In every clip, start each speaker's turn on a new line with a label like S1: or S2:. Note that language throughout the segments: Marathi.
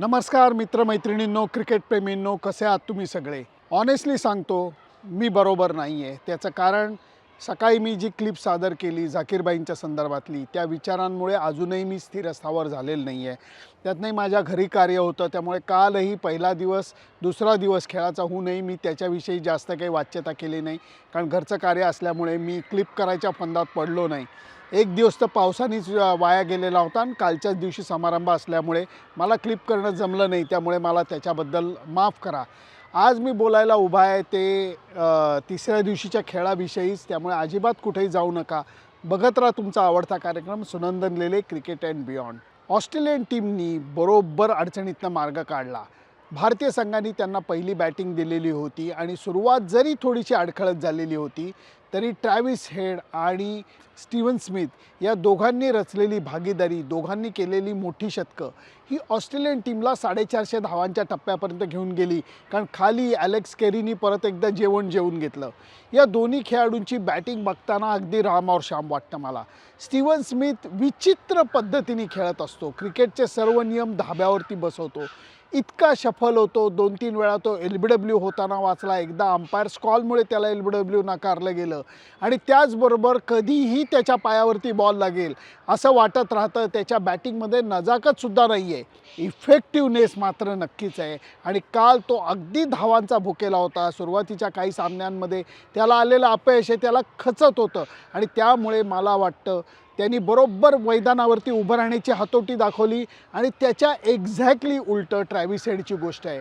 S1: नमस्कार मित्रमैत्रिणींनो क्रिकेटप्रेमींनो कसे आहात तुम्ही सगळे? ऑनेस्टली सांगतो मी बरोबर नाही आहे त्याचं कारण सकाळी मी जी क्लिप सादर केली झाकीरबाईंच्या संदर्भातली त्या विचारांमुळे अजूनही मी स्थिरस्थावर झालेलं नाही आहे त्यातनंही माझ्या घरी कार्य होतं त्यामुळे कालही पहिला दिवस दुसरा दिवस खेळाचा होऊनही मी त्याच्याविषयी जास्त काही वाच्यता केली नाही. कारण घरचं कार्य असल्यामुळे मी क्लिप करायच्या फंदात पडलो नाही. एक दिवस तर पावसानेच वाया गेलेला होता आणि कालच्याच दिवशी समारंभ असल्यामुळे मला क्लिप करणं जमलं नाही. त्यामुळे मला त्याच्याबद्दल माफ करा. आज मी बोलायला उभा आहे ते तिसऱ्या दिवशीच्या खेळाविषयीच. त्यामुळे अजिबात कुठेही जाऊ नका. बघत राहा तुमचा आवडता कार्यक्रम Sunandan Lele cricket and beyond. Australian टीमनी बरोबर अडचणीतनं मार्ग काढला. भारतीय संघाने त्यांना पहिली बॅटिंग दिलेली होती आणि सुरुवात जरी थोडीशी अडखळत झालेली होती तरी ट्रॅव्हिस हेड आणि स्टीवन स्मिथ या दोघांनी रचलेली भागीदारी दोघांनी केलेली मोठी शतकं ही ऑस्ट्रेलियन टीमला साडेचारशे धावांच्या टप्प्यापर्यंत घेऊन गेली कारण खाली ॲलेक्स केरीनी परत एकदा जेवण जेवून घेतलं. या दोन्ही खेळाडूंची बॅटिंग बघताना अगदी राम और श्याम वाटतं मला. स्टीवन स्मिथ विचित्र पद्धतीने खेळत असतो क्रिकेटचे सर्व नियम धाब्यावरती बसवतो. इतका सफल होतो दोन तीन वेळा तो एल बी डब्ल्यू होताना वाचला. एकदा अंपायर स्कॉलमुळे त्याला एल बी डब्ल्यू नाकारलं गेलं. आणि त्याचबरोबर कधीही त्याच्या पायावरती बॉल लागेल असं वाटत राहतं. त्याच्या बॅटिंगमध्ये नजाकतसुद्धा नाही आहे इफेक्टिवनेस मात्र नक्कीच आहे. आणि काल तो अगदी धावांचा भुकेला होता. सुरुवातीच्या काही सामन्यांमध्ये त्याला आलेलं अपयश हे त्याला खचत होतं. आणि त्यामुळे मला वाटतं त्यांनी बरोबर मैदानावरती उभं राहण्याची हातोटी दाखवली आणि त्याच्या एक्झॅक्टली उलटं ट्रॅव्हिस हेडची गोष्ट आहे.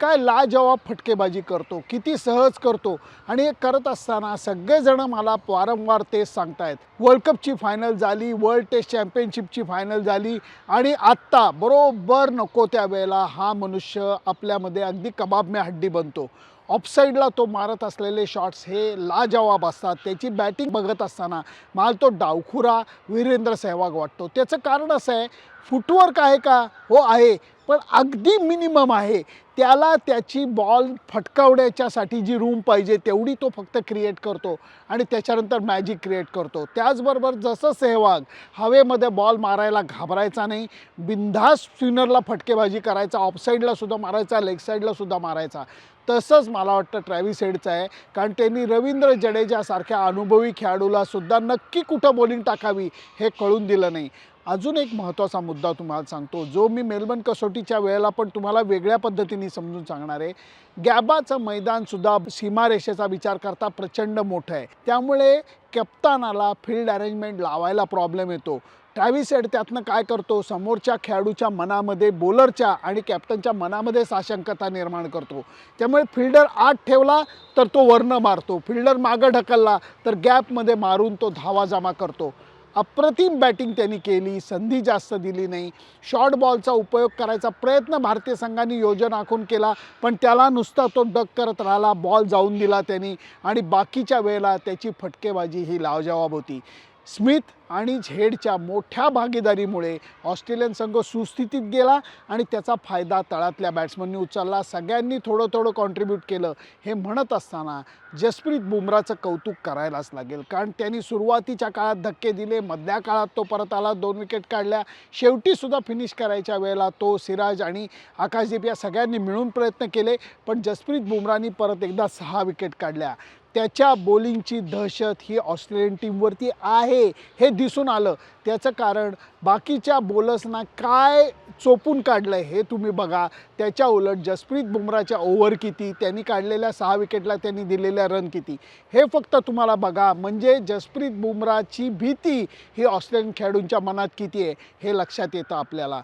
S1: काय लाजवाब फटकेबाजी करतो किती सहज करतो आणि हे करत असताना सगळेजण मला वारंवार तेच सांगतायत. वर्ल्ड कपची फायनल झाली वर्ल्ड टेस्ट चॅम्पियनशिपची फायनल झाली आणि आत्ता बरोबर नको त्या वेळेला हा मनुष्य आपल्यामध्ये अगदी कबाब में हड्डी बनतो. ऑफसाईडला तो मारत असलेले शॉट्स हे लाजवाब असतात. त्याची बॅटिंग बघत असताना मला तो डावखुरा वीरेंद्र सहवाग वाटतो. त्याचं कारण असं आहे फुटवर्क आहे का? हो आहे. पण अगदी मिनिमम आहे. त्याला त्याची बॉल फटकावण्याच्यासाठी जी रूम पाहिजे तेवढी तो फक्त क्रिएट करतो. आणि त्याच्यानंतर मॅजिक क्रिएट करतो. त्याचबरोबर जसं सेहवाग हवेमध्ये बॉल मारायला घाबरायचा नाही. बिंधास स्पिनरला फटकेबाजी करायचा. ऑफसाईडलासुद्धा मारायचा लेग साईडलासुद्धा मारायचा. तसंच मला वाटतं ट्रॅव्हिस हेडचं आहे. कारण त्यांनी रवींद्र जडेजासारख्या अनुभवी खेळाडूलासुद्धा नक्की कुठं बॉलिंग टाकावी हे कळून दिलं नाही. अजून एक महत्त्वाचा मुद्दा तुम्हाला सांगतो जो मी मेलबर्न कसोटीच्या वेळेला पण तुम्हाला वेगळ्या पद्धतीने समजून सांगणार आहे. गॅबाचं मैदानसुद्धा सीमारेषेचा विचार करता प्रचंड मोठं आहे. त्यामुळे कप्तानाला फील्ड अरेंजमेंट लावायला प्रॉब्लेम येतो. ट्रॅव्हिस हेड त्यातनं काय करतो समोरच्या खेळाडूच्या मनामध्ये बॉलरच्या आणि कॅप्टनच्या मनामध्ये साशंकता निर्माण करतो. त्यामुळे फिल्डर आत ठेवला तर तो वर्ण मारतो. फिल्डर मागं ढकलला तर गॅपमध्ये मारून तो धावा जमा करतो. अप्रतिम बॅटिंग त्यांनी केली संधी जास्त दिली नाही. शॉर्ट बॉलचा उपयोग करायचा प्रयत्न भारतीय संघाने योजना आखून केला पण त्याला नुसता तो डक करत राहिला बॉल जाऊन दिला त्यांनी आणि बाकीच्या वेळेला त्याची फटकेबाजी ही लावजवाब होती. स्मिथ आणि झेडच्या मोठ्या भागीदारीमुळे ऑस्ट्रेलियन संघ सुस्थितीत गेला आणि त्याचा फायदा तळातल्या बॅट्समननी उचलला. सगळ्यांनी थोडं थोडं कॉन्ट्रीब्यूट केलं. हे म्हणत असताना जसप्रीत बुमराचं कौतुक करायलाच लागेल. कारण त्यांनी सुरुवातीच्या काळात धक्के दिले. मधल्या काळात तो परत आला. दोन विकेट काढल्या. शेवटीसुद्धा फिनिश करायच्या वेळेला तो सिराज आणि आकाशदीप या सगळ्यांनी मिळून प्रयत्न केले. पण जसप्रीत बुमरानी परत एकदा सहा विकेट काढल्या. त्याच्या बॉलिंगची दहशत ही ऑस्ट्रेलियन टीमवरती आहे हे दिसून आलं. त्याचं कारण बाकीच्या बॉलर्सना काय चोपून काढलं आहे हे तुम्ही बघा. त्याच्या उलट जसप्रीत बुमराच्या ओव्हर किती त्यांनी काढलेल्या सहा विकेटला त्यांनी दिलेल्या रन किती. हे फक्त तुम्हाला बघा म्हणजे जसप्रीत बुमराची भीती ही ऑस्ट्रेलियन खेळाडूंच्या मनात किती आहे हे लक्षात येतं आपल्याला.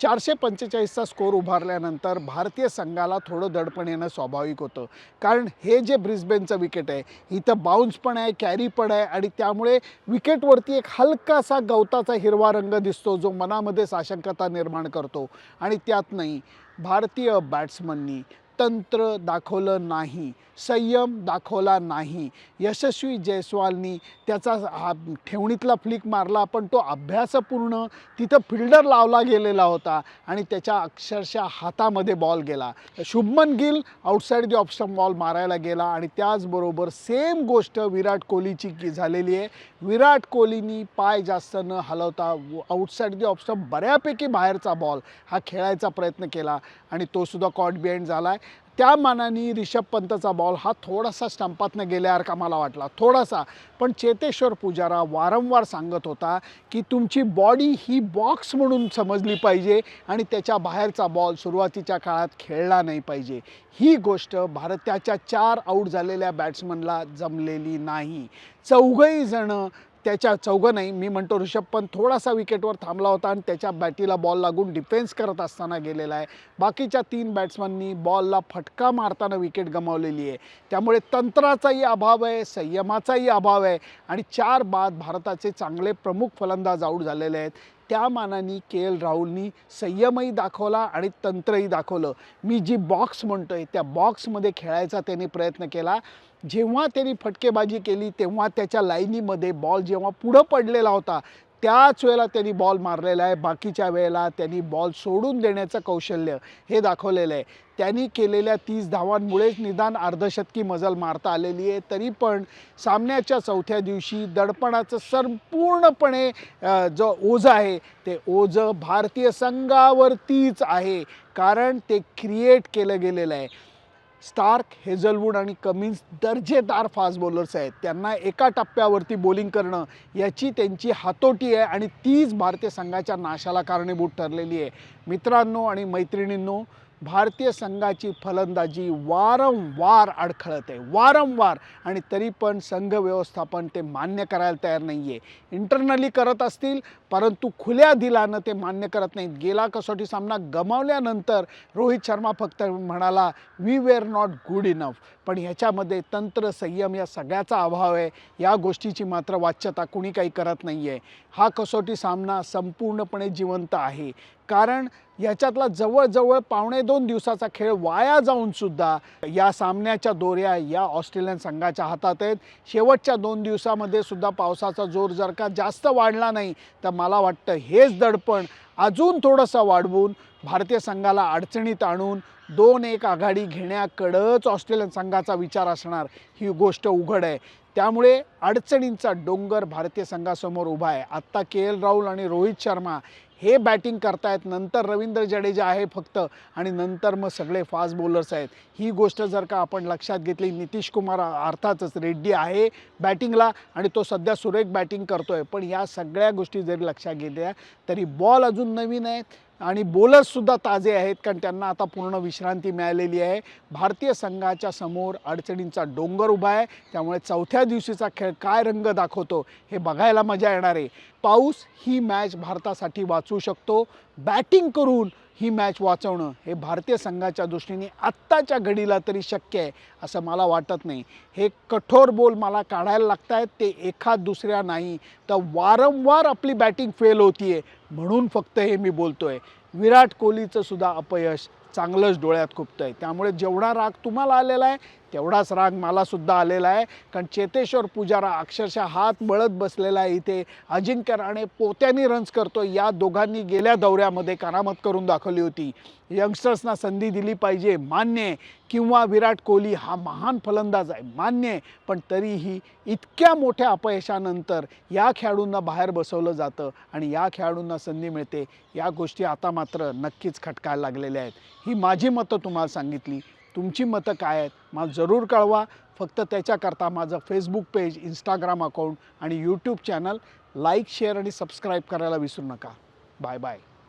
S1: चारशे पंचेचाळीसचा स्कोर उभारल्यानंतर भारतीय संघाला थोडं दडपण येणं स्वाभाविक होतं. कारण हे जे ब्रिस्बेनचं विकेट आहे इथं बाउन्स पण आहे कॅरी पण आहे आणि त्यामुळे विकेटवरती एक हलकासा गवताचा हिरवा रंग दिसतो जो मनामध्ये साशंकता निर्माण करतो. आणि त्यात नाही भारतीय बॅट्समननी तंत्र दाखवलं नाही संयम दाखवला नाही. यशस्वी जयस्वालनी त्याचा हा ठेवणीतला फ्लिक मारला पण तो अभ्यासपूर्ण तिथं फिल्डर लावला गेलेला होता आणि त्याच्या अक्षरशः हातामध्ये बॉल गेला. Shubman Gill outside the option ball मारायला गेला आणि त्याचबरोबर सेम गोष्ट विराट कोहलीची की झालेली आहे. विराट कोहलीनी पाय जास्त न हलवता आउटसाईड दी ऑप्शन बऱ्यापैकी बाहेरचा बॉल हा खेळायचा प्रयत्न केला आणि तोसुद्धा कॉट बिहाइंड झाला आहे त्या मानाने रिषभ पंतचा बॉल हा थोडासा स्टंपातनं गेल्यासारखा मला वाटला थोडासा. पण चेतेश्वर पुजारा वारंवार सांगत होता की तुमची बॉडी ही बॉक्स म्हणून समजली पाहिजे आणि त्याच्या बाहेरचा बॉल सुरुवातीच्या काळात खेळला नाही पाहिजे. ही गोष्ट भारताच्या चार आऊट झालेल्या बॅट्समनला जमलेली नाही. चौघही जणं त्याच्या चौघं नाही मी म्हणतो ऋषभ पंत थोडासा विकेटवर थांबला होता आणि त्याच्या बॅटीला बॉल लागून डिफेन्स करत असताना गेलेला आहे. बाकीच्या तीन बॅट्समननी बॉलला फटका मारताना विकेट गमावलेली आहे. त्यामुळे तंत्राचाही अभाव आहे संयमाचाही अभाव आहे आणि चार बाद भारताचे चांगले प्रमुख फलंदाज आऊट झालेले आहेत. त्या मानाने के एल राहुलनी संयमही दाखवला आणि तंत्रही दाखवलं. मी जी बॉक्स म्हणतोय त्या बॉक्समध्ये खेळायचा त्याने प्रयत्न केला. जेव्हा त्यांनी फटकेबाजी केली तेव्हा त्याच्या लाईनीमध्ये बॉल जेव्हा पुढं पडलेला होता त्याच वेळेला त्यांनी बॉल मारलेला आहे. बाकीच्या वेळेला त्यांनी बॉल सोडून देण्याचं कौशल्य हे दाखवलेलं आहे. त्यांनी केलेल्या तीस धावांमुळेच निदान अर्धशतकी मजल मारता आलेली आहे. तरी पण सामन्याच्या चौथ्या दिवशी दडपणाचं संपूर्णपणे जो ओझं आहे ते ओझं भारतीय संघावरतीच आहे. कारण ते क्रिएट केलं गेलेलं आहे. स्टार्क हेझलवूड आणि कमिन्स दर्जेदार फास्ट बॉलर्स आहेत. त्यांना एका टप्प्यावरती बॉलिंग करणं याची त्यांची हातोटी आहे आणि तीच भारतीय संघाच्या नाशाला कारणीभूत ठरलेली आहे. मित्रांनो आणि मैत्रिणींनो भारतीय संघाची फलंदाजी वारंवार अडखळत आहे वारंवार. आणि तरी पण संघ व्यवस्थापन ते मान्य करायला तयार नाही आहे इंटरनली करत असतील परंतु खुल्या दिलानं ते मान्य करत नाहीत. गेला कसोटी सामना गमावल्यानंतर रोहित शर्मा फक्त म्हणाला we were not good enough पण ह्याच्यामध्ये तंत्र संयम या सगळ्याचा अभाव आहे. या गोष्टीची मात्र वाच्यता कुणी काही करत नाही आहे हा कसोटी सामना संपूर्णपणे जिवंत आहे. कारण याच्यातला जवळजवळ पावणे दोन दिवसाचा खेळ वाया जाऊन सुद्धा या सामन्याच्या दोऱ्या या ऑस्ट्रेलियन संघाच्या हातात आहेत. शेवटच्या दोन दिवसामध्ये सुद्धा पावसाचा जोर जर का जास्त वाढला नाही तर मला वाटतं हेच दडपण अजून थोडंसं वाढवून भारतीय संघाला अडचणीत आणून दोन एक आघाडी घेण्याकडंच ऑस्ट्रेलियन संघाचा विचार असणार ही गोष्ट उघड आहे. त्यामुळे अडचणींचा डोंगर भारतीय संघासमोर उभा आहे. आत्ता के एल राहुल आणि रोहित शर्मा हे बॅटिंग करतायत. नंतर रवींद्र जडेजा आहे फक्त. आणि नंतर मग सगळे फास्ट बॉलर्स आहेत. ही गोष्ट जर का आपण लक्षात घेतली नितीश कुमार अर्थातच रेड्डी आहे बॅटिंगला आणि तो सध्या सुरेख बॅटिंग करतोय. पण या सगळ्या गोष्टी जरी लक्षात घेतल्या तरी बॉल अजून नवीन आहेत. आणि बॉलर्ससुद्धा ताजे आहेत कारण त्यांना आता पूर्ण विश्रांती मिळालेली आहे. भारतीय संघाच्या समोर अडचणींचा डोंगर उभा आहे. त्यामुळे चौथ्या दिवशीचा खेळ काय रंग दाखवतो हे बघायला मजा येणार आहे. पाऊस ही मॅच भारतासाठी वाचू शकतो. बॅटिंग करून ही मॅच वाचवणं हे भारतीय संघाच्या दृष्टीने आत्ताच्या घडीला तरी शक्य आहे असं मला वाटत नाही. हे कठोर बोल मला काढायला लागत आहेत ते एखाद दुसऱ्या नाही. तर वारंवार आपली बॅटिंग फेल होतीये आहे म्हणून फक्त हे मी बोलतो आहे विराट कोहलीचं सुद्धा अपयश चांगलंच डोळ्यात खुपतं आहे त्यामुळे जेवढा राग तुम्हाला आलेला आहे तेवढाच राग मलासुद्धा आलेला आहे. कारण चेतेश्वर पुजारा अक्षरशः हात बळत बसलेला आहे इथे. अजिंक्य राणे पोत्यानी रन्स करतो या दोघांनी गेल्या दौऱ्यामध्ये करामत करून दाखवली होती. यंगस्टर्सना संधी दिली पाहिजे. मान्य किंवा विराट कोहली हा महान फलंदाज आहे. मान्य आहे. पण तरीही इतक्या मोठ्या अपयशानंतर या खेळाडूंना बाहेर बसवलं जातं. आणि या खेळाडूंना संधी मिळते. या गोष्टी आता मात्र नक्कीच खटकायला लागलेल्या आहेत. ही माझी मतं तुम्हाला सांगितली. तुमची मतं काय आहेत? मला जरूर कळवा. फक्त त्याच्याकरता माझं फेसबुक पेज इंस्टाग्राम अकाउंट आणि यूट्यूब चॅनल लाईक शेअर आणि सबस्क्राईब करायला विसरू नका. Bye bye